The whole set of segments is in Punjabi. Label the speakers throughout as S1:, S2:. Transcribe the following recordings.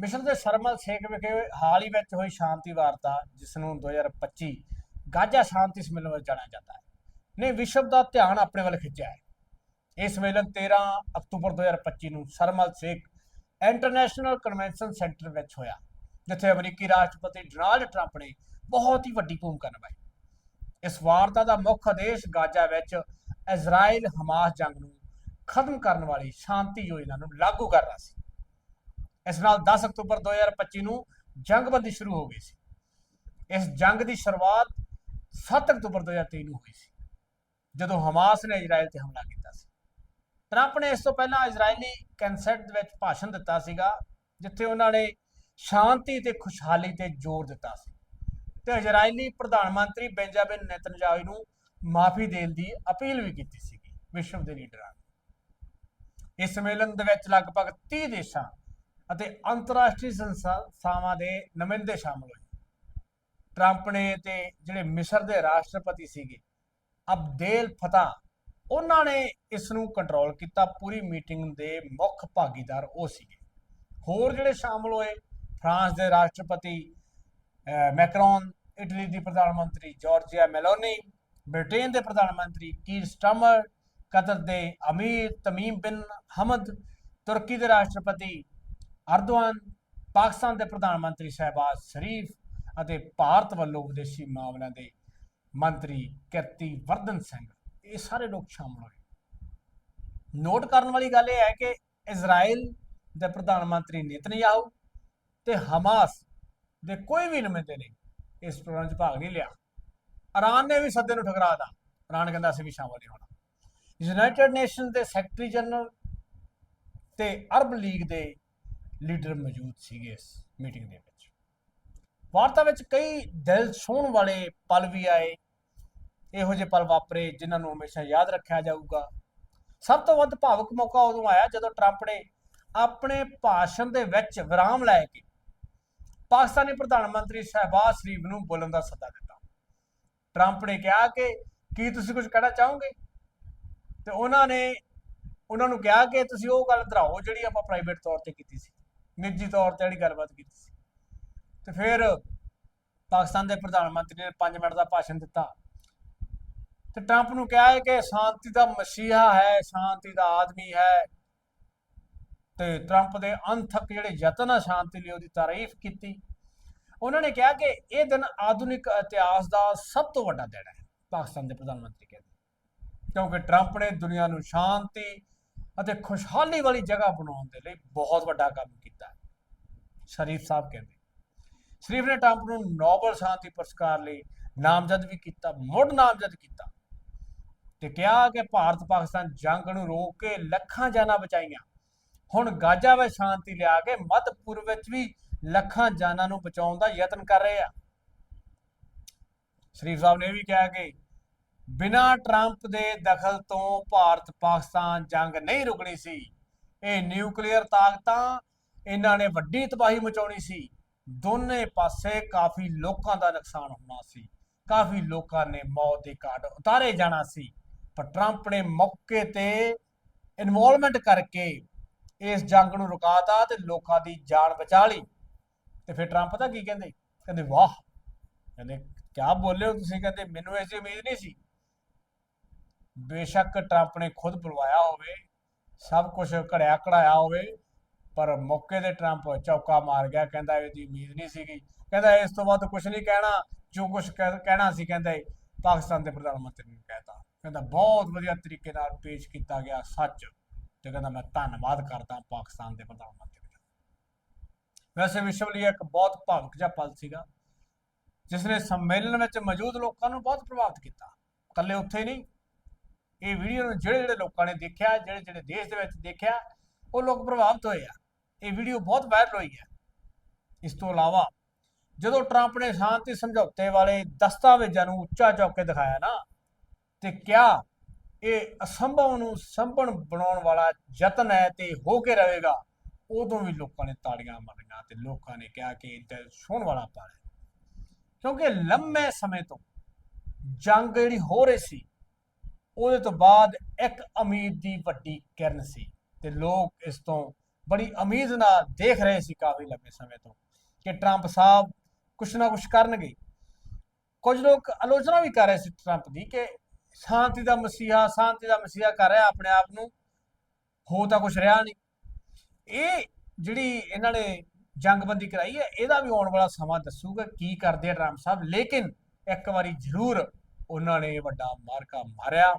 S1: ਮਿਸਰ ਦੇ ਸਰਮਲ ਸੇਕ ਵਿਖੇ ਹਾਲ ਹੀ ਵਿੱਚ ਹੋਈ ਸ਼ਾਂਤੀ ਵਾਰਤਾ ਜਿਸ ਨੂੰ 2025 ਗਾਜ਼ਾ ਸ਼ਾਂਤੀ ਸੰਮੇਲਨ ਵਜੋਂ ਜਾਣਿਆ ਜਾਂਦਾ ਹੈ। ਨੇ ਵਿਸ਼ਵ ਦਾ ਧਿਆਨ ਆਪਣੇ ਵੱਲ ਖਿੱਚਿਆ ਹੈ। ਇਹ ਸੰਮੇਲਨ 13 ਅਕਤੂਬਰ 2025 ਨੂੰ Sharm el Sheikh international convention centre ਵਿੱਚ ਹੋਇਆ, ਜਿੱਥੇ ਅਮਰੀਕੀ ਰਾਸ਼ਟਰਪਤੀ ਡੋਨਾਲਡ ਟਰੰਪ ਨੇ ਬਹੁਤ ਹੀ ਵੱਡੀ ਭੂਮਿਕਾ ਨਿਭਾਈ। ਇਸ ਵਾਰਤਾ ਦਾ ਮੁੱਖ ਉਦੇਸ਼ ਗਾਜ਼ਾ ਵਿੱਚ ਇਜ਼ਰਾਈਲ ਹਮਾਸ ਜੰਗ ਨੂੰ ਖਤਮ ਕਰਨ ਵਾਲੀ ਸ਼ਾਂਤੀ ਯੋਜਨਾ ਨੂੰ ਲਾਗੂ ਕਰਨਾ ਸੀ। ਇਸ ਨਾਲ 10 ਅਕਤੂਬਰ 2025 ਨੂੰ ਜੰਗਬੰਦੀ ਸ਼ੁਰੂ ਹੋ ਗਈ ਸੀ। ਇਸ ਜੰਗ ਦੀ ਸ਼ੁਰੂਆਤ 7 ਅਕਤੂਬਰ 2023 ਨੂੰ ਹੋਈ ਸੀ, ਜਦੋਂ ਹਮਾਸ ਨੇ ਇਜ਼ਰਾਈਲ ਤੇ ਹਮਲਾ ਕੀਤਾ ਸੀ। ਟਰੰਪ ਨੇ ਇਸ ਤੋਂ ਪਹਿਲਾਂ ਇਜ਼ਰਾਈਲੀ ਕੈਂਸੈਟ ਵਿੱਚ ਭਾਸ਼ਣ ਦਿੱਤਾ ਸੀਗਾ, ਜਿੱਥੇ ਉਹਨਾਂ ਨੇ ਸ਼ਾਂਤੀ ਤੇ ਖੁਸ਼ਹਾਲੀ ਤੇ ਜ਼ੋਰ ਦਿੱਤਾ ਸੀ। ਤੇ ਇਜ਼ਰਾਈਲੀ ਪ੍ਰਧਾਨ ਮੰਤਰੀ ਬੈਂਜਾਮਿਨ ਨੇਤਨਯਾਹੂ ਨੂੰ ਮਾਫੀ ਦੇਣ ਦੀ ਅਪੀਲ ਵੀ ਕੀਤੀ ਸੀਗੀ ਵਿਸ਼ਵ ਦੇ ਲੀਡਰਾਂ ਨੇ। ਇਸ ਸੰਮੇਲਨ ਦੇ ਵਿੱਚ ਲਗਭਗ 30 ਦੇਸ਼ਾਂ ਅਤੇ ਅੰਤਰਰਾਸ਼ਟਰੀ ਸੰਸਥਾਵਾਂ ਦੇ ਨੁਮਾਇੰਦੇ ਸ਼ਾਮਲ ਹੋਏ। ਟਰੰਪ ਨੇ ਤੇ ਜਿਹੜੇ ਮਿਸਰ ਦੇ ਰਾਸ਼ਟਰਪਤੀ ਸੀਗੇ, ਅਬਦੇਲ ਫਤਾ ਉਹਨਾਂ ਨੇ ਇਸ ਨੂੰ ਕੰਟਰੋਲ ਕੀਤਾ। ਪੂਰੀ ਮੀਟਿੰਗ ਦੇ ਮੁੱਖ ਭਾਗੀਦਾਰ ਉਹ ਸੀਗੇ। ਹੋਰ ਜਿਹੜੇ ਸ਼ਾਮਲ ਹੋਏ, ਫਰਾਂਸ ਦੇ ਰਾਸ਼ਟਰਪਤੀ ਮੈਕਰੋਨ, ਇਟਲੀ ਦੀ ਪ੍ਰਧਾਨ ਮੰਤਰੀ ਜਾਰਜੀਆ ਮੈਲੋਨੀ, ਬ੍ਰਿਟੇਨ ਦੇ ਪ੍ਰਧਾਨ ਮੰਤਰੀ ਕੀਰ ਸਟਾਮਰ, ਕਤਰ ਦੇ ਅਮੀਰ ਤਮੀਮ ਬਿਨ ਹਮਦ, ਤੁਰਕੀ ਦੇ ਰਾਸ਼ਟਰਪਤੀ ਅਰਦਵਾਨ ਪਾਕਿਸਤਾਨ ਦੇ ਪ੍ਰਧਾਨ ਮੰਤਰੀ ਸ਼ਹਿਬਾਜ਼ ਸ਼ਰੀਫ ਅਤੇ ਭਾਰਤ ਵੱਲੋਂ ਵਿਦੇਸ਼ੀ ਮਾਮਲਿਆਂ ਦੇ ਮੰਤਰੀ ਕਿਰਤੀ ਵਰਧਨ ਸਿੰਘ, ਇਹ ਸਾਰੇ ਲੋਕ ਸ਼ਾਮਲ ਹੋਏ। ਨੋਟ ਕਰਨ ਵਾਲੀ ਗੱਲ ਇਹ ਹੈ ਕਿ ਇਜ਼ਰਾਈਲ ਦੇ ਪ੍ਰਧਾਨ ਮੰਤਰੀ ਨੇਤਨਯਾਹੂ ਤੇ ਹਮਾਸ ਦੇ ਕੋਈ ਵੀ ਨੁਮਾਇੰਦੇ ਨੇ ਇਸ ਪ੍ਰੋਗਰਾਮ 'ਚ ਭਾਗ ਨਹੀਂ ਲਿਆ। ਇਰਾਨ ਨੇ ਵੀ ਸੱਦੇ ਨੂੰ ਠੁਕਰਾਤਾ ਇਰਾਨ ਕਹਿੰਦਾ ਅਸੀਂ ਵੀ ਸ਼ਾਮਲ ਨਹੀਂ ਹੋਣਾ। ਯੂਨਾਈਟਿਡ ਨੇਸ਼ਨ ਦੇ ਸੈਕਟਰੀ ਜਨਰਲ ਤੇ ਅਰਬ ਲੀਗ ਦੇ ਲੀਡਰ ਮੌਜੂਦ ਸੀਗੇ ਇਸ ਮੀਟਿੰਗ ਦੇ ਵਿੱਚ। ਵਾਰਤਾ ਵਿੱਚ ਕਈ ਦਿਲ ਛੂਹਣ ਵਾਲੇ ਪਲ ਵੀ ਆਏ। ਇਹੋ ਜਿਹੇ ਪਲ ਵਾਪਰੇ ਜਿਨ੍ਹਾਂ ਨੂੰ ਹਮੇਸ਼ਾ ਯਾਦ ਰੱਖਿਆ ਜਾਊਗਾ। ਸਭ ਤੋਂ ਵੱਧ ਭਾਵੁਕ ਮੌਕਾ ਉਦੋਂ ਆਇਆ ਜਦੋਂ ਟਰੰਪ ਨੇ ਆਪਣੇ ਭਾਸ਼ਣ ਦੇ ਵਿੱਚ ਵਿਰਾਮ ਲੈ ਕੇ ਪਾਕਿਸਤਾਨੀ ਪ੍ਰਧਾਨ ਮੰਤਰੀ ਸ਼ਹਿਬਾਜ਼ ਸ਼ਰੀਫ ਨੂੰ ਬੋਲਣ ਦਾ ਸੱਦਾ ਦਿੱਤਾ। ਟਰੰਪ ਨੇ ਕਿਹਾ ਕਿ, ਕੀ ਤੁਸੀਂ ਕੁਝ ਕਹਿਣਾ ਚਾਹੋਗੇ? ਤੇ ਉਹਨਾਂ ਨੇ, ਉਹਨਾਂ ਨੂੰ ਕਿਹਾ ਕਿ, ਤੁਸੀਂ ਉਹ ਗੱਲ ਦੁਹਰਾਓ ਜਿਹੜੀ ਆਪਾਂ ਪ੍ਰਾਈਵੇਟ ਤੌਰ ਤੇ ਕੀਤੀ ਸੀ। ਨਿੱਜੀ ਤੌਰ ਤੇ ਜਿਹੜੀ ਗੱਲਬਾਤ ਕੀਤੀ ਸੀ। ਤੇ ਫਿਰ ਪਾਕਿਸਤਾਨ ਦੇ ਪ੍ਰਧਾਨ ਮੰਤਰੀ ਨੇ 5 ਮਿੰਟ ਦਾ ਭਾਸ਼ਣ ਦਿੱਤਾ। ਤੇ ਟਰੰਪ ਨੂੰ ਕਿਹਾ ਹੈ ਕਿ ਸ਼ਾਂਤੀ ਦਾ ਮਸੀਹਾ ਹੈ, ਸ਼ਾਂਤੀ ਦਾ ਆਦਮੀ ਹੈ। ਤੇ ਟਰੰਪ ਦੇ ਅਨਥਕ ਜਿਹੜੇ ਯਤਨ ਆ ਸ਼ਾਂਤੀ ਲਈ ਉਹਦੀ ਤਾਰੀਫ ਕੀਤੀ। ਉਹਨਾਂ ਨੇ ਕਿਹਾ ਕਿ ਇਹ ਦਿਨ ਆਧੁਨਿਕ ਇਤਿਹਾਸ ਦਾ ਸਭ ਤੋਂ ਵੱਡਾ ਦਿਨ ਹੈ, ਪਾਕਿਸਤਾਨ ਦੇ ਪ੍ਰਧਾਨ ਮੰਤਰੀ ਕਹਿੰਦੇ। ਕਿਉਂਕਿ ਟਰੰਪ ਨੇ ਦੁਨੀਆ ਨੂੰ ਸ਼ਾਂਤੀ ਅਤੇ ਖੁਸ਼ਹਾਲੀ ਵਾਲੀ ਜਗ੍ਹਾ ਬਣਾਉਣ ਦੇ ਲਈ ਬਹੁਤ ਵੱਡਾ ਕੰਮ ਕੀਤਾ ਹੈ। ਸ਼ਰੀਫ ਸਾਹਿਬ ਕਹਿੰਦੇ, ਸ਼ਰੀਫ ਨੇ ਟਰੰਪ ਨੂੰ ਨੋਬਲ ਸ਼ਾਂਤੀ ਪੁਰਸਕਾਰ ਲਈ ਨਾਮਜ਼ਦ ਵੀ ਕੀਤਾ, ਮੁੜ ਨਾਮਜ਼ਦ ਕੀਤਾ ਤੇ ਕਿਹਾ ਕਿ ਭਾਰਤ ਪਾਕਿਸਤਾਨ ਜੰਗ ਨੂੰ ਰੋਕ ਕੇ ਲੱਖਾਂ ਜਾਨਾਂ ਬਚਾਈਆਂ। ਹੁਣ ਗਾਜ਼ਾ ਵਿੱਚ ਸ਼ਾਂਤੀ ਲਿਆ ਕੇ ਮੱਧ ਪੂਰਬ ਵਿੱਚ ਵੀ ਲੱਖਾਂ ਜਾਨਾਂ ਨੂੰ ਬਚਾਉਣ ਦਾ ਯਤਨ ਕਰ ਰਹੇ ਆ। ਸ਼ਰੀਫ ਸਾਹਿਬ ਨੇ ਇਹ ਵੀ ਕਿਹਾ ਕਿ ਬਿਨਾਂ ਟਰੰਪ ਦੇ ਦਖਲ ਤੋਂ ਭਾਰਤ ਪਾਕਿਸਤਾਨ ਜੰਗ ਨਹੀਂ ਰੁਕਣੀ ਸੀ। ਇਹ ਨਿਊਕਲੀਅਰ ਤਾਕਤਾਂ ਇਹਨਾਂ ਨੇ ਵੱਡੀ ਤਬਾਹੀ ਮਚਾਉਣੀ ਸੀ। ਦੋਨੇ ਪਾਸੇ ਕਾਫੀ ਲੋਕਾਂ ਦਾ ਨੁਕਸਾਨ ਹੋਣਾ ਸੀ। ਕਾਫੀ ਲੋਕਾਂ ਨੇ ਮੌਤ ਦੇ ਘਾਟ ਉਤਾਰੇ ਜਾਣਾ ਸੀ। ਪਰ ਟਰੰਪ ਨੇ ਮੌਕੇ ਤੇ ਇਨਵੋਲਵਮੈਂਟ ਕਰਕੇ ਇਸ ਜੰਗ ਨੂੰ ਰੁਕਾਤਾ ਤੇ ਲੋਕਾਂ ਦੀ ਜਾਨ ਬਚਾ ਲਈ। ਤੇ ਫਿਰ ਟਰੰਪ ਪਤਾ ਕੀ ਕਹਿੰਦੇ? ਕਹਿੰਦੇ, ਵਾਹ! ਕਹਿੰਦੇ, ਕਿਆ ਬੋਲੇ ਹੋ ਤੁਸੀਂ? ਕਹਿੰਦੇ, ਮੈਨੂੰ ਐਸੀ ਉਮੀਦ ਨਹੀਂ ਸੀ ਬੇਸ਼ੱਕ ਟਰੰਪ ਨੇ ਖੁਦ ਬੁਲਵਾਇਆ ਹੋਵੇ, ਸਭ ਕੁਝ ਘੜਿਆ ਘੜਾਇਆ ਹੋਵੇ, ਪਰ ਮੌਕੇ ਤੇ ਟਰੰਪ ਚੌਕਾ ਮਾਰ ਗਿਆ, ਕਹਿੰਦਾ ਇਹਦੀ ਉਮੀਦ ਨਹੀਂ ਸੀਗੀ। ਕਹਿੰਦਾ ਇਸ ਤੋਂ ਵੱਧ ਕੁਝ ਨਹੀਂ ਕਹਿਣਾ, ਜੋ ਕੁਝ ਕਹਿਣਾ ਸੀ, ਕਹਿੰਦਾ ਪਾਕਿਸਤਾਨ ਦੇ ਪ੍ਰਧਾਨ ਮੰਤਰੀ ਨੇ ਕਹਿਤਾ ਕਹਿੰਦਾ ਬਹੁਤ ਵਧੀਆ ਤਰੀਕੇ ਨਾਲ ਪੇਸ਼ ਕੀਤਾ ਗਿਆ ਸੱਚ, ਤੇ ਕਹਿੰਦਾ ਮੈਂ ਧੰਨਵਾਦ ਕਰਦਾ ਪਾਕਿਸਤਾਨ ਦੇ ਪ੍ਰਧਾਨ ਮੰਤਰੀ ਦਾ। ਵੈਸੇ ਵਿਸ਼ਵ ਲਈ ਇੱਕ ਬਹੁਤ ਭਾਵਕ ਜਿਹਾ ਪਲ ਸੀਗਾ, ਜਿਸ ਨੇ ਸੰਮੇਲਨ ਵਿੱਚ ਮੌਜੂਦ ਲੋਕਾਂ ਨੂੰ ਬਹੁਤ ਪ੍ਰਭਾਵਿਤ ਕੀਤਾ। ਇਕੱਲੇ ਉੱਥੇ ਨਹੀਂ ਇਹ ਵੀਡੀਓ ਨੂੰ ਜਿਹੜੇ ਜਿਹੜੇ ਲੋਕਾਂ ਨੇ ਦੇਖਿਆ, ਜਿਹੜੇ ਜਿਹੜੇ ਦੇਸ਼ ਦੇ ਵਿੱਚ ਦੇਖਿਆ, ਉਹ ਲੋਕ ਪ੍ਰਭਾਵਿਤ ਹੋਏ ਆ। ਇਹ ਵੀਡੀਓ ਬਹੁਤ ਵਾਇਰਲ ਹੋਈ ਹੈ। ਇਸ ਤੋਂ ਇਲਾਵਾ ਜਦੋਂ ਟਰੰਪ ਨੇ ਸ਼ਾਂਤੀ ਸਮਝੌਤੇ ਵਾਲੇ ਦਸਤਾਵੇਜ਼ਾਂ ਨੂੰ ਉੱਚਾ ਚੁੱਕ ਕੇ ਦਿਖਾਇਆ ਨਾ, ਤੇ ਕਿਹਾ, ਇਹ ਅਸੰਭਵ ਨੂੰ ਸੰਭਵ ਬਣਾਉਣ ਵਾਲਾ ਯਤਨ ਹੈ ਤੇ ਹੋ ਕੇ ਰਹੇਗਾ। ਉਦੋਂ ਵੀ ਲੋਕਾਂ ਨੇ ਤਾੜੀਆਂ ਮਾਰੀਆਂ ਤੇ ਲੋਕਾਂ ਨੇ ਕਿਹਾ ਕਿ ਇਹ ਦਿਲ ਛੂਹਣ ਵਾਲਾ ਪਲ ਹੈ। ਕਿਉਂਕਿ ਲੰਮੇ ਸਮੇਂ ਤੋਂ ਜੰਗ ਜਿਹੜੀ ਹੋ ਰਹੀ ਸੀ ਉਹਦੇ ਤੋਂ ਬਾਅਦ ਇੱਕ ਉਮੀਦ ਦੀ ਵੱਡੀ ਕਿਰਨ ਸੀ ਤੇ ਲੋਕ ਇਸ ਤੋਂ ਬੜੀ ਉਮੀਦ ਨਾਲ ਦੇਖ ਰਹੇ ਸੀ ਕਾਫੀ ਲੰਬੇ ਸਮੇਂ ਤੋਂ ਕਿ ਟਰੰਪ ਸਾਹਿਬ ਕੁਛ ਨਾ ਕੁਛ ਕਰਨਗੇ। ਕੁਝ ਲੋਕ ਆਲੋਚਨਾ ਵੀ ਕਰ ਰਹੇ ਸੀ ਟਰੰਪ ਦੀ ਕਿ ਸ਼ਾਂਤੀ ਦਾ ਮਸੀਹਾ, ਸ਼ਾਂਤੀ ਦਾ ਮਸੀਹਾ ਕਰ ਰਿਹਾ ਆਪਣੇ ਆਪ ਨੂੰ, ਹੋ ਤਾਂ ਕੁਛ ਰਿਹਾ ਨਹੀਂ। ਇਹ ਜਿਹੜੀ ਇਹਨਾਂ ਨੇ ਜੰਗਬੰਦੀ ਕਰਾਈ ਹੈ, ਇਹਦਾ ਵੀ ਆਉਣ ਵਾਲਾ ਸਮਾਂ ਦੱਸੂਗਾ ਕੀ ਕਰਦੇ ਆ ਟਰੰਪ ਸਾਹਿਬ। ਲੇਕਿਨ ਇੱਕ ਵਾਰੀ ਜ਼ਰੂਰ ਉਹਨਾਂ ਨੇ ਵੱਡਾ ਮਾਰਕਾ ਮਾਰਿਆ।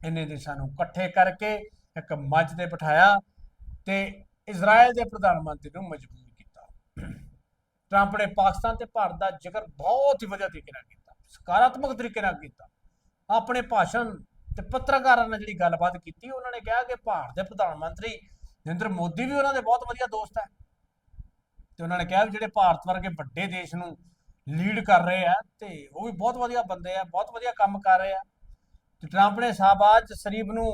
S1: ਇੰਨੇ ਦੇਸ਼ਾਂ ਨੂੰ ਇਕੱਠੇ ਕਰਕੇ ਇੱਕ ਮੰਚ ਤੇ ਬਿਠਾਇਆ ਤੇ ਇਜ਼ਰਾਈਲ ਦੇ ਪ੍ਰਧਾਨ ਮੰਤਰੀ ਨੂੰ ਮਜਬੂਰ ਕੀਤਾ। ਟਰੰਪ ਨੇ ਪਾਕਿਸਤਾਨ ਤੇ ਭਾਰਤ ਦਾ ਜ਼ਿਕਰ ਬਹੁਤ ਹੀ ਵਧੀਆ ਤਰੀਕੇ ਨਾਲ ਕੀਤਾ, ਸਕਾਰਾਤਮਕ ਤਰੀਕੇ ਨਾਲ ਕੀਤਾ। ਆਪਣੇ ਭਾਸ਼ਣ ਤੇ ਪੱਤਰਕਾਰਾਂ ਨਾਲ ਜਿਹੜੀ ਗੱਲਬਾਤ ਕੀਤੀ, ਉਹਨਾਂ ਨੇ ਕਿਹਾ ਕਿ ਭਾਰਤ ਦੇ ਪ੍ਰਧਾਨ ਮੰਤਰੀ ਨਰਿੰਦਰ ਮੋਦੀ ਵੀ ਉਹਨਾਂ ਦੇ ਬਹੁਤ ਵਧੀਆ ਦੋਸਤ ਹੈ। ਤੇ ਉਹਨਾਂ ਨੇ ਕਿਹਾ ਵੀ ਜਿਹੜੇ ਭਾਰਤ ਵਰਗੇ ਵੱਡੇ ਦੇਸ਼ ਨੂੰ ਲੀਡ ਕਰ ਰਹੇ ਆ ਤੇ ਉਹ ਵੀ ਬਹੁਤ ਵਧੀਆ ਬੰਦੇ ਆ, ਬਹੁਤ ਵਧੀਆ ਕੰਮ ਕਰ ਰਹੇ ਆ। ਤੇ ਟਰੰਪ ਨੇ ਸ਼ਾਹਬਾਜ਼ ਸ਼ਰੀਫ ਨੂੰ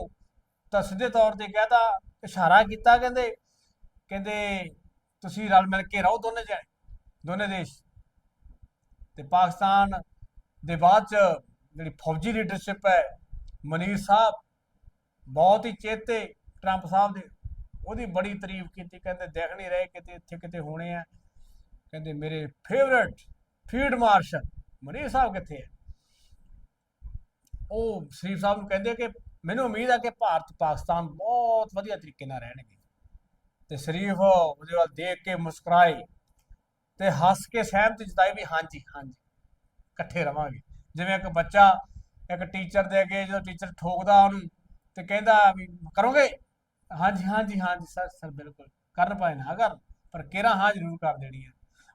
S1: ਤਾਂ ਸਿੱਧੇ ਤੌਰ ਤੇ ਕਹਿਤਾ ਇਸ਼ਾਰਾ ਕੀਤਾ ਕਹਿੰਦੇ ਕਹਿੰਦੇ ਤੁਸੀਂ ਰਲ ਮਿਲ ਕੇ ਰਹੋ ਦੋਨੇ ਜਣੇ, ਦੋਨੇ ਦੇਸ਼। ਤੇ ਪਾਕਿਸਤਾਨ ਦੇ ਬਾਅਦ ਚ ਜਿਹੜੀ ਫੌਜੀ ਲੀਡਰਸ਼ਿਪ ਹੈ, ਮਨੀਰ ਸਾਹਿਬ ਬਹੁਤ ਹੀ ਚੇਤੇ ਟਰੰਪ ਸਾਹਿਬ ਦੇ। ਉਹਦੀ ਬੜੀ ਤਾਰੀਫ ਕੀਤੀ, ਕਹਿੰਦੇ ਦੇਖ ਨਹੀਂ ਰਹੇ ਕਿਤੇ ਇੱਥੇ ਕਿਤੇ ਹੋਣੇ ਆ। ਕਹਿੰਦੇ ਮੇਰੇ favourite field marshal Munir sahib ਕਿੱਥੇ ਹੈ? ਉਹ ਸ਼ਰੀਫ ਸਾਹਿਬ ਨੂੰ ਕਹਿੰਦੇ ਕਿ ਮੈਨੂੰ ਉਮੀਦ ਹੈ ਕਿ ਭਾਰਤ, ਪਾਕਿਸਤਾਨ ਬਹੁਤ ਵਧੀਆ ਤਰੀਕੇ ਨਾਲ ਰਹਿਣਗੇ। ਤੇ ਸ਼ਰੀਫ ਉਹਦੇ ਵੱਲ ਦੇਖ ਕੇ ਮੁਸਕਰਾਏ ਤੇ ਹੱਸ ਕੇ ਸਹਿਮਤੀ ਜਤਾਈ ਵੀ ਹਾਂਜੀ ਹਾਂਜੀ, ਇਕੱਠੇ ਰਵਾਂਗੇ। ਜਿਵੇਂ ਇੱਕ ਬੱਚਾ ਇੱਕ ਟੀਚਰ ਦੇ ਅੱਗੇ ਜਦੋਂ ਟੀਚਰ ਠੋਕਦਾ ਉਹਨੂੰ ਤੇ ਕਹਿੰਦਾ ਵੀ ਕਰੋਗੇ? ਹਾਂਜੀ ਹਾਂਜੀ ਹਾਂਜੀ, ਸਰ ਸਰ, ਬਿਲਕੁਲ, ਕਰਨ ਪਾਏ ਨਾ ਕਰ ਪਰ ਕਿਹੜਾ ਹਾਂ ਜ਼ਰੂਰ ਕਰ ਦੇਣੀ ਹੈ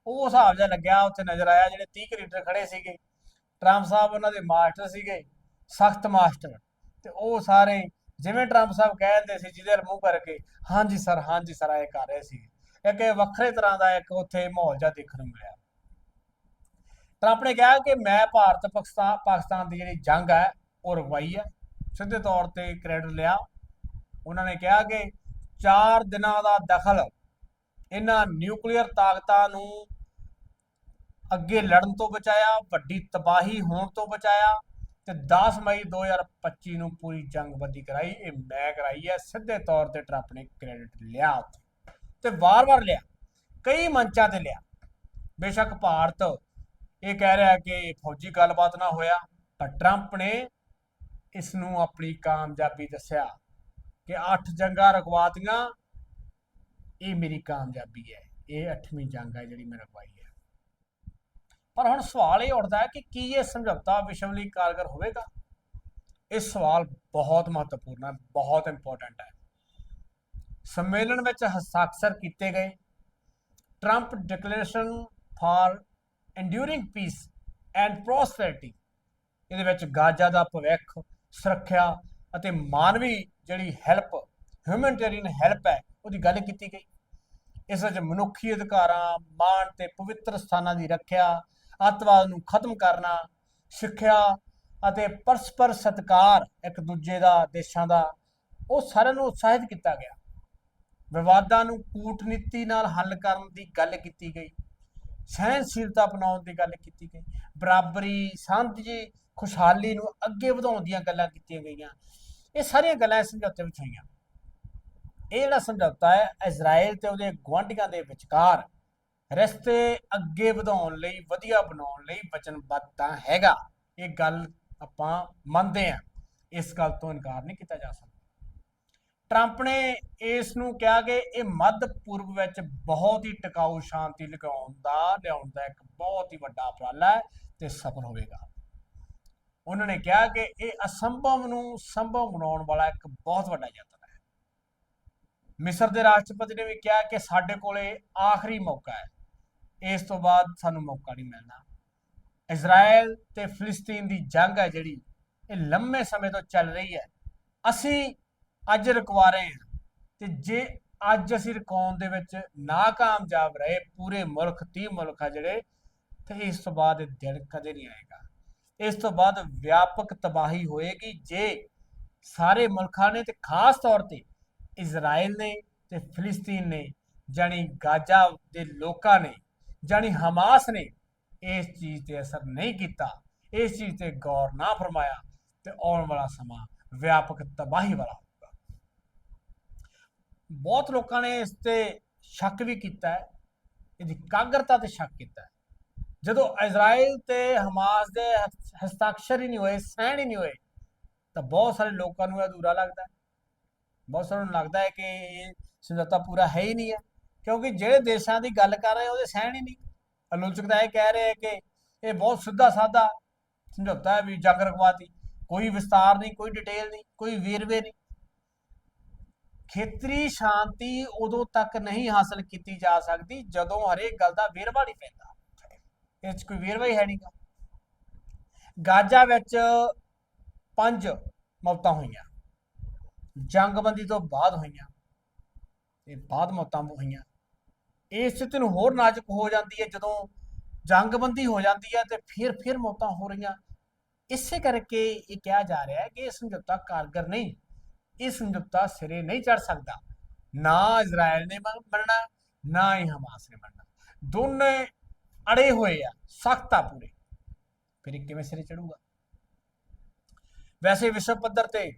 S1: ਉਹ ਹਿਸਾਬ ਜਿਹਾ ਲੱਗਿਆ, ਉੱਥੇ ਨਜ਼ਰ ਆਇਆ ਜਿਹੜੇ 30 ਲੀਡਰ ਖੜੇ ਸੀਗੇ। ਟਰੰਪ ਸਾਹਿਬ ਉਹਨਾਂ ਦੇ ਮਾਸਟਰ ਸੀਗੇ, ਸਖਤ ਮਾਸਟਰ। ਤੇ ਉਹ ਸਾਰੇ ਜਿਵੇਂ ਟਰੰਪ ਸਾਹਿਬ ਕਹਿੰਦੇ ਸੀ, ਜਿਹਦੇ ਮੂੰਹ ਕਰਕੇ, ਹਾਂਜੀ ਸਰ ਹਾਂਜੀ ਸਰ ਇਹ ਕਰ ਰਹੇ ਸੀ ਇੱਕ ਇਹ ਵੱਖਰੇ ਤਰ੍ਹਾਂ ਦਾ ਇੱਕ ਉੱਥੇ ਮਾਹੌਲ ਜਿਹਾ ਦੇਖਣ ਨੂੰ ਮਿਲਿਆ। ਟਰੰਪ ਨੇ ਕਿਹਾ ਕਿ ਮੈਂ ਭਾਰਤ, ਪਾਕਿਸਤਾਨ ਪਾਕਿਸਤਾਨ ਦੀ ਜਿਹੜੀ ਜੰਗ ਹੈ, ਉਹ ਰੁਕਵਾਈ ਹੈ। ਸਿੱਧੇ ਤੌਰ ਤੇ ਕ੍ਰੈਡਿਟ ਲਿਆ। ਉਹਨਾਂ ਨੇ ਕਿਹਾ ਕਿ 4 ਦਿਨਾਂ ਦਾ ਦਖਲ ਇਹਨਾਂ ਨਿਊਕਲੀਅਰ ਤਾਕਤਾਂ ਨੂੰ ਅੱਗੇ ਲੜਨ ਤੋਂ ਬਚਾਇਆ, ਵੱਡੀ ਤਬਾਹੀ ਹੋਣ ਤੋਂ ਬਚਾਇਆ ਤੇ 10 ਮਈ 2025 ਨੂੰ ਪੂਰੀ ਜੰਗਬੰਦੀ ਕਰਾਈ, ਇਹ ਮੈਂ ਕਰਾਈ ਹੈ, ਸਿੱਧੇ ਤੌਰ ਤੇ ਟਰੰਪ ਨੇ ਕ੍ਰੈਡਿਟ ਲਿਆ ਉੱਥੇ ਤੇ ਵਾਰ-ਵਾਰ ਲਿਆ, ਕਈ ਮੰਚਾਂ ਤੇ ਲਿਆ। ਬੇਸ਼ੱਕ ਭਾਰਤ ਇਹ ਕਹਿ ਰਿਹਾ ਕਿ ਫੌਜੀ ਗੱਲਬਾਤ ਨਾ ਹੋਇਆ, ਪਰ ਟਰੰਪ ਨੇ ਇਸ ਨੂੰ ਆਪਣੀ ਕਾਮਯਾਬੀ ਦੱਸਿਆ ਕਿ ਅੱਠ ਜੰਗਾਂ ਰਕਵਾਤੀਆਂ ਇਹ ਮੇਰੀ ਕਾਮਯਾਬੀ ਹੈ, ਇਹ 8ਵੀਂ ਜੰਗ ਹੈ ਜਿਹੜੀ ਮੈਂ ਰਕਵਾਈ ਪਰ ਹੁਣ ਸਵਾਲ ਇਹ ਉੱਠਦਾ ਹੈ ਕਿ ਕੀ ਇਹ ਸਮਝੌਤਾ ਵਿਸ਼ਵ ਲਈ ਕਾਰਗਰ ਹੋਵੇਗਾ? ਇਹ ਸਵਾਲ ਬਹੁਤ ਮਹੱਤਵਪੂਰਨ ਹੈ, ਬਹੁਤ ਇੰਪੋਰਟੈਂਟ ਹੈ। ਸੰਮੇਲਨ ਵਿੱਚ ਹਸਤਾਖਰ ਕੀਤੇ ਗਏ। Trump declaration for enduring peace and prosperity ਇਹਦੇ ਵਿੱਚ ਗਾਜ਼ਾ ਦਾ ਭਵਿੱਖ, ਸੁਰੱਖਿਆ ਅਤੇ ਮਾਨਵੀ ਜਿਹੜੀ ਹੈਲਪ ਹਿਊਮਨਿਟੇਰੀਅਨ ਹੈਲਪ ਹੈ, ਉਹਦੀ ਗੱਲ ਕੀਤੀ ਗਈ। ਇਸ ਵਿੱਚ ਮਨੁੱਖੀ ਅਧਿਕਾਰਾਂ, ਮਾਣ ਤੇ ਪਵਿੱਤਰ ਸਥਾਨਾਂ ਦੀ ਰੱਖਿਆ ਅੱਤਵਾਦ ਨੂੰ ਖਤਮ ਕਰਨਾ, ਸਿੱਖਿਆ ਅਤੇ ਪਰਸਪਰ ਸਤਿਕਾਰ ਇੱਕ ਦੂਜੇ ਦਾ, ਦੇਸ਼ਾਂ ਦਾ, ਉਹ ਸਾਰਿਆਂ ਨੂੰ ਉਤਸ਼ਾਹਿਤ ਕੀਤਾ ਗਿਆ। ਵਿਵਾਦਾਂ ਨੂੰ ਕੂਟਨੀਤੀ ਨਾਲ ਹੱਲ ਕਰਨ ਦੀ ਗੱਲ ਕੀਤੀ ਗਈ। ਸਹਿਨਸ਼ੀਲਤਾ ਅਪਣਾਉਣ ਦੀ ਗੱਲ ਕੀਤੀ ਗਈ। ਬਰਾਬਰੀ ਸਾਂਝੀ ਖੁਸ਼ਹਾਲੀ ਨੂੰ ਅੱਗੇ ਵਧਾਉਣ ਦੀਆਂ ਗੱਲਾਂ ਕੀਤੀਆਂ ਗਈਆਂ। ਇਹ ਸਾਰੀਆਂ ਗੱਲਾਂ ਇਸ ਸਮਝੌਤੇ ਵਿੱਚ ਹੋਈਆਂ। ਇਹ ਜਿਹੜਾ ਸਮਝੌਤਾ ਹੈ ਇਜ਼ਰਾਈਲ ਤੇ ਉਹਦੇ ਗੁਆਂਢੀਆਂ ਦੇ ਵਿਚਕਾਰ ਰਸਤੇ ਅੱਗੇ ਵਧਾਉਣ ਲਈ, ਵਧੀਆ ਬਣਾਉਣ ਲਈ ਵਚਨਬੱਧ ਤਾਂ ਹੈਗਾ। ਇਹ ਗੱਲ ਆਪਾਂ ਮੰਨਦੇ ਹਾਂ। ਇਸ ਗੱਲ ਤੋਂ ਇਨਕਾਰ ਨਹੀਂ ਕੀਤਾ ਜਾ ਸਕਦਾ। ਟਰੰਪ ਨੇ ਇਸ ਨੂੰ ਕਿਹਾ ਕਿ ਇਹ ਮੱਧ ਪੂਰਬ ਵਿੱਚ ਬਹੁਤ ਹੀ ਟਿਕਾਊ ਸ਼ਾਂਤੀ ਲਗਾਉਣ ਦਾ, ਲਿਆਉਣ ਦਾ ਇੱਕ ਬਹੁਤ ਹੀ ਵੱਡਾ ਉਪਰਾਲਾ ਹੈ ਤੇ ਸਫਲ ਹੋਵੇਗਾ। ਉਹਨਾਂ ਨੇ ਕਿਹਾ ਕਿ ਇਹ ਅਸੰਭਵ ਨੂੰ ਸੰਭਵ ਬਣਾਉਣ ਵਾਲਾ ਇੱਕ ਬਹੁਤ ਵੱਡਾ ਯਤਨ ਹੈ। ਮਿਸਰ ਦੇ ਰਾਸ਼ਟਰਪਤੀ ਨੇ ਵੀ ਕਿਹਾ ਕਿ ਸਾਡੇ ਕੋਲੇ ਆਖਰੀ ਮੌਕਾ ਹੈ। ਇਸ ਤੋਂ ਬਾਅਦ ਸਾਨੂੰ ਮੌਕਾ ਨਹੀਂ ਮਿਲਣਾ। ਇਜ਼ਰਾਈਲ ਤੇ ਫਿਲਿਸਤੀਨ ਦੀ ਜੰਗ ਹੈ ਜਿਹੜੀ, ਇਹ ਲੰਮੇ ਸਮੇਂ ਤੋਂ ਚੱਲ ਰਹੀ ਹੈ। ਅਸੀਂ ਅੱਜ ਰੁਕਵਾ ਰਹੇ ਹਾਂ ਤੇ ਜੇ ਅੱਜ ਅਸੀਂ ਰੁਕਾਉਣ ਦੇ ਵਿੱਚ ਨਾਕਾਮਯਾਬ ਰਹੇ, ਪੂਰੇ ਮੁਲਕ 30 ਮੁਲਕ ਆ ਜਿਹੜੇ, ਤੇ ਇਸ ਤੋਂ ਬਾਅਦ ਇਹ ਦਿਨ ਕਦੇ ਨਹੀਂ ਆਏਗਾ। ਇਸ ਤੋਂ ਬਾਅਦ ਵਿਆਪਕ ਤਬਾਹੀ ਹੋਏਗੀ ਜੇ ਸਾਰੇ ਮੁਲਕਾਂ ਨੇ ਤੇ ਖਾਸ ਤੌਰ ਤੇ ਇਜ਼ਰਾਈਲ ਨੇ ਤੇ ਫਿਲਿਸਤੀਨ ਨੇ ਜਾਨੀ ਗਾਜ਼ਾ ਦੇ ਲੋਕਾਂ ਨੇ ਜਾਨੀ ਹਮਾਸ ਨੇ ਇਸ ਚੀਜ਼ ਤੇ ਅਸਰ ਨਹੀਂ ਕੀਤਾ, ਇਸ ਚੀਜ਼ ਤੇ ਗੌਰ ਨਾ ਫਰਮਾਇਆ ਤੇ ਆਉਣ ਵਾਲਾ ਸਮਾਂ ਵਿਆਪਕ ਤਬਾਹੀ ਵਾਲਾ ਹੋਊਗਾ। ਬਹੁਤ ਲੋਕਾਂ ਨੇ ਇਸ ਤੇ ਸ਼ੱਕ ਵੀ ਕੀਤਾ ਹੈ, ਇਹਦੀ ਕਾਗਰਤਾ ਤੇ ਸ਼ੱਕ ਕੀਤਾ ਹੈ। ਜਦੋਂ ਇਜ਼ਰਾਈਲ ਤੇ ਹਮਾਸ ਦੇ ਹਸ- ਹਸਤਾਖਰ ਹੀ ਨਹੀਂ ਹੋਏ, ਸਹਿਣ ਹੀ ਨਹੀਂ ਹੋਏ, ਤਾਂ ਬਹੁਤ ਸਾਰੇ ਲੋਕਾਂ ਨੂੰ ਇਹ ਅਧੂਰਾ ਲੱਗਦਾ ਹੈ। ਬਹੁਤ ਸਾਰਿਆਂ ਨੂੰ ਲੱਗਦਾ ਹੈ ਕਿ ਇਹ ਸਮਝੌਤਾ ਪੂਰਾ ਹੈ ਹੀ ਨਹੀਂ ਹੈ। ਕਿਉਂਕਿ ਜਿਹੜੇ ਦੇਸ਼ਾਂ ਦੀ ਗੱਲ ਕਰ ਰਹੇ ਉਹਦੇ ਸਹਿਣ ਹੀ ਨਹੀਂ। ਆਲੋਚਕ ਤਾਂ ਇਹ ਕਹਿ ਰਹੇ ਕਿ ਇਹ ਬਹੁਤ ਸਿੱਧਾ ਸਾਦਾ ਸਮਝੌਤਾ ਹੈ ਵੀ ਜੰਗ ਰਖਵਾਤੀ ਕੋਈ ਵਿਸਤਾਰ ਨਹੀਂ, ਕੋਈ ਡਿਟੇਲ ਨਹੀਂ, ਕੋਈ ਵੇਰਵੇ ਨਹੀਂ। ਖੇਤਰੀ ਸ਼ਾਂਤੀ ਉਦੋਂ ਤੱਕ ਨਹੀਂ ਹਾਸਲ ਕੀਤੀ ਜਾ ਸਕਦੀ ਜਦੋਂ ਹਰੇਕ ਗੱਲ ਦਾ ਵੇਰਵਾ ਨਹੀਂ ਪੈਂਦਾ। ਇਹ 'ਚ ਕੋਈ ਵੇਰਵਾ ਹੀ ਹੈ ਨਹੀਂਗਾ। ਗਾਜ਼ਾ ਵਿੱਚ ਪੰਜ ਮੌਤਾਂ ਹੋਈਆਂ। ਜੰਗਬੰਦੀ ਤੋਂ ਬਾਅਦ ਹੋਈਆਂ। ਇਹ ਬਾਅਦ ਮੌਤਾਂ ਹੋਈਆਂ। ਇਹ ਸਥਿਤੀ ਨੂੰ ਹੋਰ ਨਾਜ਼ੁਕ ਹੋ ਜਾਂਦੀ ਹੈ, ਜਦੋਂ ਜੰਗਬੰਦੀ ਹੋ ਜਾਂਦੀ ਹੈ ਤੇ ਫਿਰ ਫਿਰ ਮੌਤਾਂ ਹੋ ਰਹੀਆਂ। ਇਸੇ ਕਰਕੇ ਇਹ ਕਿਹਾ ਜਾ ਰਿਹਾ ਹੈ ਕਿ ਇਹ ਸਮਝੌਤਾ ਕਾਰਗਰ ਨਹੀਂ। ਇਹ ਸਮਝੌਤਾ ਸਿਰੇ ਨਹੀਂ ਚੜ ਸਕਦਾ। ਨਾ ਇਜ਼ਰਾਈਲ ਨੇ ਮੰਨਣਾ, ਨਾ ਹੀ ਹਮਾਸ ਨੇ ਮੰਨਣਾ। ਦੋਨੇ ਅੜੇ ਹੋਏ ਆ, ਸਖਤ ਆ ਪੂਰੇ। ਫਿਰ ਇਹ ਕਿਵੇਂ ਸਿਰੇ ਚੜੂਗਾ ਵੈਸੇ ਵਿਸ਼ਵ ਪੱਧਰ ਤੇ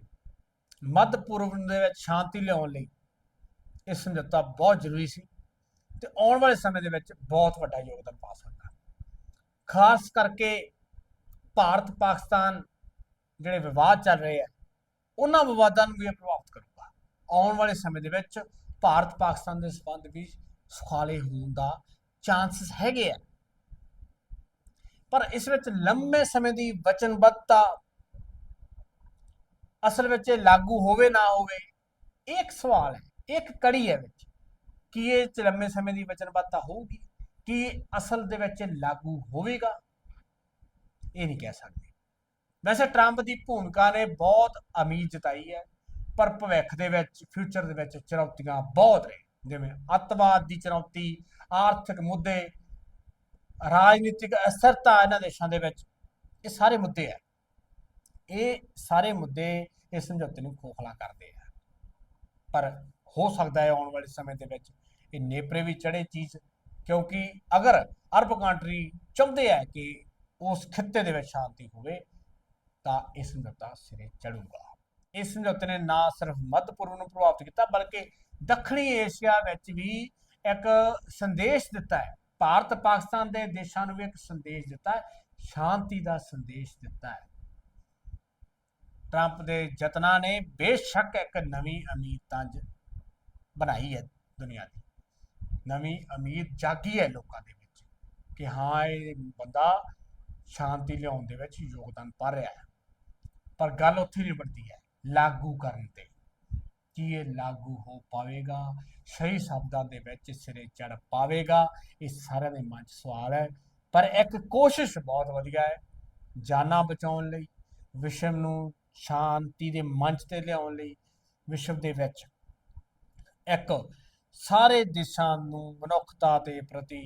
S1: ਮੱਧ ਪੂਰਬ ਦੇ ਵਿੱਚ ਸ਼ਾਂਤੀ ਲਿਆਉਣ ਲਈ ਇਹ ਸਮਝੌਤਾ ਬਹੁਤ ਜ਼ਰੂਰੀ ਸੀ। ਤੇ ਆਉਣ ਵਾਲੇ ਸਮੇਂ ਦੇ ਵਿੱਚ ਬਹੁਤ ਵੱਡਾ ਯੋਗਦਾਨ ਪਾ ਸਕਦਾ। ਖਾਸ ਕਰਕੇ ਭਾਰਤ, ਪਾਕਿਸਤਾਨ ਜਿਹੜੇ ਵਿਵਾਦ ਚੱਲ ਰਹੇ ਆ, ਉਹਨਾਂ ਵਿਵਾਦਾਂ ਨੂੰ ਵੀ ਇਹ ਪ੍ਰਭਾਵਿਤ ਕਰੂਗਾ। ਆਉਣ ਵਾਲੇ ਸਮੇਂ ਦੇ ਵਿੱਚ ਭਾਰਤ, ਪਾਕਿਸਤਾਨ ਦੇ ਸਬੰਧ ਵੀ ਸੁਖਾਲੇ ਹੋਣ ਦਾ ਚਾਂਸਸ ਹੈਗੇ ਆ। ਪਰ ਇਸ ਵਿੱਚ ਲੰਮੇ ਸਮੇਂ ਦੀ ਵਚਨਬੱਧਤਾ ਅਸਲ ਵਿੱਚ ਇਹ ਲਾਗੂ ਹੋਵੇ ਨਾ ਹੋਵੇ, ਇਹ ਇੱਕ ਸਵਾਲ ਹੈ ਇੱਕ ਕੜੀ ਹੈ ਵਿੱਚ। ਕੀ ਇਹ 'ਚ ਲੰਮੇ ਸਮੇਂ ਦੀ ਵਚਨਬੱਧਤਾ ਹੋਊਗੀ? ਕੀ ਅਸਲ ਦੇ ਵਿੱਚ ਲਾਗੂ ਹੋਵੇਗਾ? ਇਹ ਨਹੀਂ ਕਹਿ ਸਕਦੇ। ਵੈਸੇ ਟਰੰਪ ਦੀ ਭੂਮਿਕਾ ਨੇ ਬਹੁਤ ਉਮੀਦ ਜਤਾਈ ਹੈ, ਪਰ ਭਵਿੱਖ ਦੇ ਵਿੱਚ, ਫਿਊਚਰ ਦੇ ਵਿੱਚ ਚੁਣੌਤੀਆਂ ਬਹੁਤ ਨੇ। ਜਿਵੇਂ ਅੱਤਵਾਦ ਦੀ ਚੁਣੌਤੀ, ਆਰਥਿਕ ਮੁੱਦੇ, ਰਾਜਨੀਤਿਕ ਅਸਰਤਾ ਇਹਨਾਂ ਦੇਸ਼ਾਂ ਦੇ ਵਿੱਚ, ਇਹ ਸਾਰੇ ਮੁੱਦੇ ਆ ਇਹ ਸਾਰੇ ਮੁੱਦੇ ਇਸ ਸਮਝੌਤੇ ਨੂੰ ਖੋਖਲਾ ਕਰਦੇ ਆ। ਪਰ ਹੋ ਸਕਦਾ ਹੈ ਆਉਣ ਵਾਲੇ ਸਮੇਂ ਦੇ ਵਿੱਚ ਇਹ ਨੇਪਰੇ ਵੀ ਚੜੇ ਚੀਜ਼, ਕਿਉਂਕਿ ਅਗਰ ਅਰਬ ਕੰਟਰੀ ਚਾਹੁੰਦੇ ਆ ਕਿ ਉਸ ਖਿੱਤੇ ਦੇ ਵਿੱਚ ਸ਼ਾਂਤੀ ਹੋਵੇ, ਤਾਂ ਇਹ ਸਮਝੌਤਾ ਸਿਰੇ ਚੜੂਗਾ ਇਸ ਸਮਝੌਤੇ ਨੇ ਨਾ ਸਿਰਫ ਮੱਧ ਪੂਰਬ ਨੂੰ ਪ੍ਰਭਾਵਿਤ ਕੀਤਾ, ਬਲਕਿ ਦੱਖਣੀ ਏਸ਼ੀਆ ਵਿੱਚ ਵੀ ਇੱਕ ਸੰਦੇਸ਼ ਦਿੱਤਾ ਹੈ। ਭਾਰਤ ਪਾਕਿਸਤਾਨ ਦੇ ਦੇਸ਼ਾਂ ਨੂੰ ਵੀ ਇੱਕ ਸੰਦੇਸ਼ ਦਿੱਤਾ ਹੈ, ਸ਼ਾਂਤੀ ਦਾ ਸੰਦੇਸ਼ ਦਿੱਤਾ ਹੈ। ਟਰੰਪ ਦੇ ਯਤਨਾਂ ਨੇ ਬੇਸ਼ੱਕ ਇੱਕ ਨਵੀਂ ਉਮੀਦ ਤੰਜ ਬਣਾਈ ਹੈ ਦੁਨੀਆ ਦੀ। ਨਵੀਂ ਉਮੀਦ ਜਾਗੀ ਹੈ ਲੋਕਾਂ ਦੇ ਵਿੱਚ ਕਿ ਹਾਂ, ਇਹ ਬੰਦਾ ਸ਼ਾਂਤੀ ਲਿਆਉਣ ਦੇ ਵਿੱਚ ਯੋਗਦਾਨ ਪਾ ਰਿਹਾ ਹੈ। ਪਰ ਗੱਲ ਉੱਥੇ ਨਹੀਂ ਬਣਦੀ ਹੈ, ਲਾਗੂ ਕਰਨ ਤੇ। ਕੀ ਇਹ ਲਾਗੂ ਹੋ ਪਾਵੇਗਾ? ਸਹੀ ਸ਼ਬਦਾਂ ਦੇ ਵਿੱਚ ਸਿਰੇ ਚੜ ਪਾਵੇਗਾ? ਇਹ ਸਾਰਿਆਂ ਦੇ ਮਨ 'ਚ ਸਵਾਲ ਹੈ। ਪਰ ਇੱਕ ਕੋਸ਼ਿਸ਼ ਬਹੁਤ ਵਧੀਆ ਹੈ, ਜਾਨਾਂ ਬਚਾਉਣ ਲਈ, ਵਿਸ਼ਵ ਨੂੰ ਸ਼ਾਂਤੀ ਦੇ ਮੰਚ ਤੇ ਲਿਆਉਣ ਲਈ। ਵਿਸ਼ਵ ਦੇ ਵਿੱਚ ਇੱਕ ਸਾਰੇ ਦੇਸ਼ਾਂ ਨੂੰ ਮਨੁੱਖਤਾ ਦੇ ਪ੍ਰਤੀ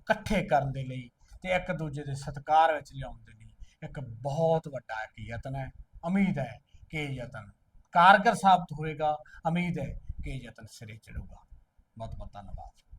S1: ਇਕੱਠੇ ਕਰਨ ਦੇ ਲਈ ਤੇ ਇੱਕ ਦੂਜੇ ਦੇ ਸਤਿਕਾਰ ਵਿੱਚ ਲਿਆਉਣ ਦੇ ਲਈ ਇੱਕ ਬਹੁਤ ਵੱਡਾ ਇੱਕ ਯਤਨ ਹੈ। ਉਮੀਦ ਹੈ ਕਿ ਇਹ ਯਤਨ ਕਾਰਗਰ ਸਾਬਤ ਹੋਏਗਾ ਉਮੀਦ ਹੈ ਕਿ ਇਹ ਯਤਨ ਸਿਰੇ ਚੜੂਗਾ ਬਹੁਤ ਬਹੁਤ ਧੰਨਵਾਦ।